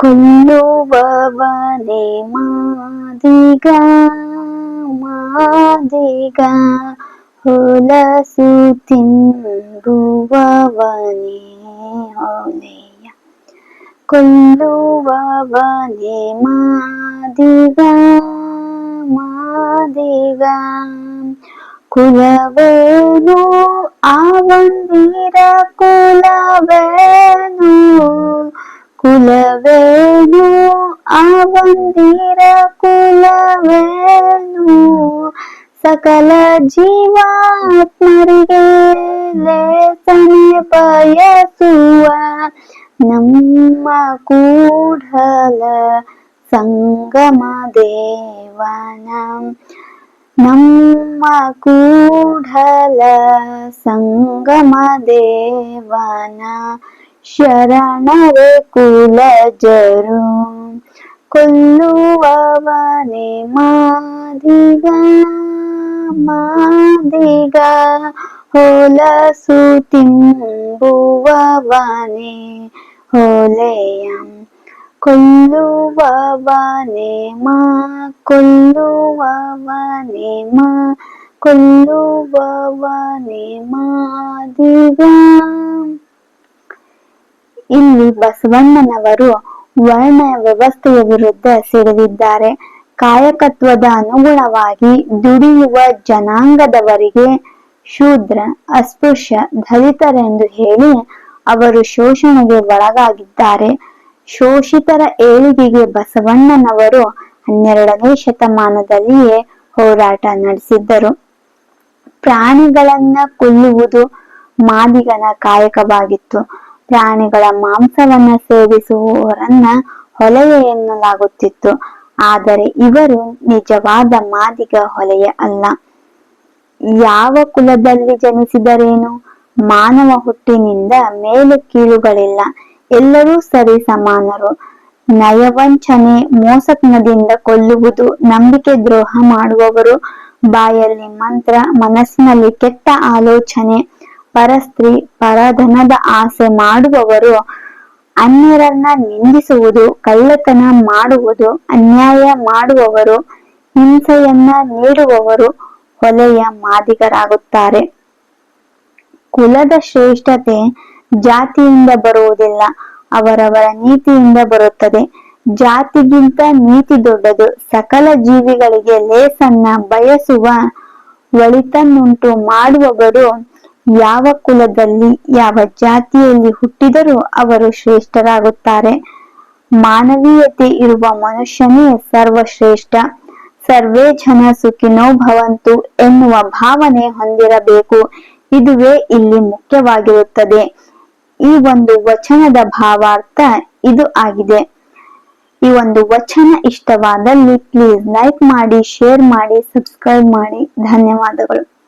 ಕೊಲ್ಲುವವನೇ ಮಾದಿಗ ಮಾದಿಗ ಹೊಲಸು ತಿಂಬುವವನೇ ಹೊಲೆಯ ಕೊಲ್ಲುವವನೇ ಮಾದಿಗ ಮಾದಿಗ ಕುಲವೇನು ಆವಂದಿರ ಕುಲವೇನು ಕುಲವೇನು ಆವಂದಿರ ಕುಲವೇನು ಸಕಲ ಜೀವಾತ್ಮರಿಗೆ ಲೇಸನೆ ಬಯಸುವ ನಮ್ಮ ಕೂಡಲ ಸಂಗಮ ದೇವನ ನಮ್ಮ ಕೂಡಲ ಸಂಗಮ ದೇವನ ಶರಣರೆ ಕುಲಜರು ಕೊಲ್ಲುವವನೇ ಮಾದಿಗ ಮಾದಿಗ ಹೊಲಸು ತಿಂಬುವವನೇ ಹೊಲೆಯ ಕೊಲ್ಲುವವನೇ ಮಾ ಕೊಲ್ಲುವವನೇ ಮಾ ಕೊಲ್ಲುವವನೇ ಮಾದಿಗ ಇಲ್ಲಿ ಬಸವಣ್ಣನವರು ವರ್ಣ ವ್ಯವಸ್ಥೆಯ ವಿರುದ್ಧ ಸಿಡಿದಿದ್ದಾರೆ ಕಾಯಕತ್ವದ ಅನುಗುಣವಾಗಿ ದುಡಿಯುವ ಜನಾಂಗದವರಿಗೆ ಶೂದ್ರ, ಅಸ್ಪೃಶ್ಯ, ದಲಿತರೆಂದು ಹೇಳಿ ಅವರು ಶೋಷಣೆಗೆ ಒಳಗಾಗಿದ್ದಾರೆ. ಶೋಷಿತರ ಏಳಿಗೆಗೆ ಬಸವಣ್ಣನವರು ಹನ್ನೆರಡನೇ ಶತಮಾನದಲ್ಲಿಯೇ ಹೋರಾಟ ನಡೆಸಿದ್ದರು. ಪ್ರಾಣಿಗಳನ್ನ ಕೊಲ್ಲುವುದು ಮಾದಿಗನ ಕಾಯಕವಾಗಿತ್ತು. ಪ್ರಾಣಿಗಳ ಮಾಂಸವನ್ನ ಸೇವಿಸುವವರನ್ನ ಹೊಲೆಯ ಎನ್ನಲಾಗುತ್ತಿತ್ತು. ಆದರೆ ಇವರು ನಿಜವಾದ ಮಾದಿಗ ಹೊಲೆಯ ಅಲ್ಲ. ಯಾವ ಕುಲದಲ್ಲಿ ಜನಿಸಿದರೇನು? ಮಾನವ ಹುಟ್ಟಿನಿಂದ ಮೇಲು ಕೀಳುಗಳಿಲ್ಲ. ಎಲ್ಲರೂ ಸರಿ ಸಮಾನರು. ನಯವಂಚನೆ ಮೋಸತ್ನದಿಂದ ಕೊಲ್ಲುವುದು, ನಂಬಿಕೆ ದ್ರೋಹ ಮಾಡುವವರು, ಬಾಯಲ್ಲಿ ಮಂತ್ರ, ಮನಸ್ಸಿನಲ್ಲಿ ಕೆಟ್ಟ ಆಲೋಚನೆ ಪರಸ್ತ್ರೀ ಪರಧನದ ಆಸೆ ಮಾಡುವವರು ಅನ್ಯರನ್ನ ನಿಂದಿಸುವುದು, ಕಳ್ಳತನ ಮಾಡುವುದು, ಅನ್ಯಾಯ ಮಾಡುವವರು, ಹಿಂಸೆಯನ್ನ ನೀಡುವವರು ಕೊಲೆಯ ಮಾದಿಗರಾಗುತ್ತಾರೆ. ಕುಲದ ಶ್ರೇಷ್ಠತೆ ಜಾತಿಯಿಂದ ಬರುವುದಿಲ್ಲ, ಅವರವರ ನೀತಿಯಿಂದ ಬರುತ್ತದೆ. ಜಾತಿಗಿಂತ ನೀತಿ ದೊಡ್ಡದು, ಸಕಲ ಜೀವಿಗಳಿಗೆ ಲೇಸನ್ನ ಬಯಸುವ ಒಳಿತನ್ನುಂಟು ಮಾಡುವವರು ಯಾವ ಕುಲದಲ್ಲಿ ಯಾವ ಜಾತಿಯಲ್ಲಿ ಹುಟ್ಟಿದರೂ ಅವರು ಶ್ರೇಷ್ಠರಾಗುತ್ತಾರೆ. ಮಾನವೀಯತೆ ಇರುವ ಮನುಷ್ಯನೇ ಸರ್ವಶ್ರೇಷ್ಠ. ಸರ್ವೇ ಜನ ಸುಖಿನೋ ಭವಂತು ಎನ್ನುವ ಭಾವನೆ ಹೊಂದಿರಬೇಕು. ಇದುವೇ ಇಲ್ಲಿ ಮುಖ್ಯವಾಗಿರುತ್ತದೆ. ಈ ಒಂದು ವಚನದ ಭಾವಾರ್ಥ ಇದು ಆಗಿದೆ. ಈ ಒಂದು ವಚನ ಇಷ್ಟವಾದಲ್ಲಿ ಪ್ಲೀಸ್ ಲೈಕ್ ಮಾಡಿ ಶೇರ್ ಮಾಡಿ ಸಬ್ಸ್ಕ್ರೈಬ್ ಮಾಡಿ. ಧನ್ಯವಾದಗಳು.